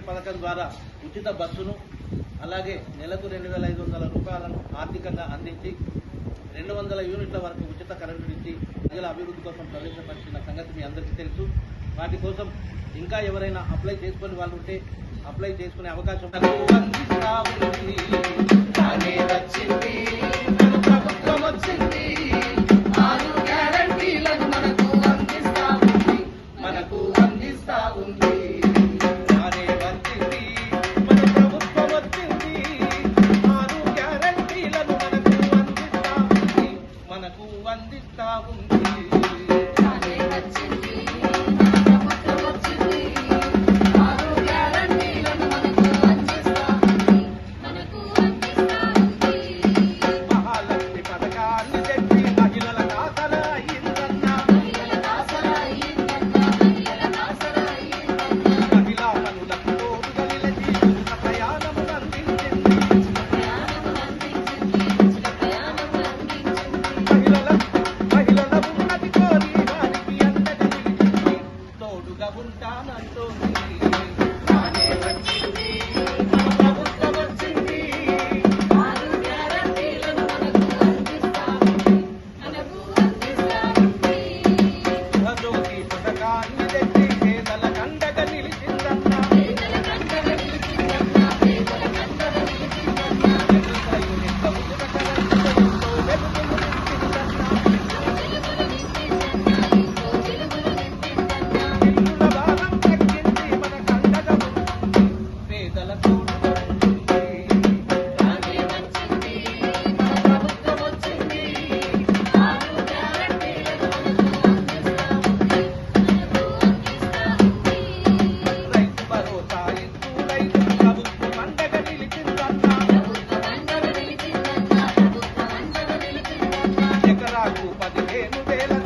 పథకం ద్వారా ఉచిత బస్సును అలాగే నెలకు రెండు వేల ఐదు వందల రూపాయలను ఆర్థికంగా అందించి రెండు వందల యూనిట్ల వరకు ఉచిత కరెంటు నుంచి ప్రజల అభివృద్ధి కోసం ప్రవేశపరిచిన సంగతి మీ అందరికీ తెలుసు. వాటి కోసం ఇంకా ఎవరైనా అప్లై చేసుకునే వాళ్ళు ఉంటే అప్లై చేసుకునే అవకాశం வந்து தாவுங்கள் పదిహేను వేల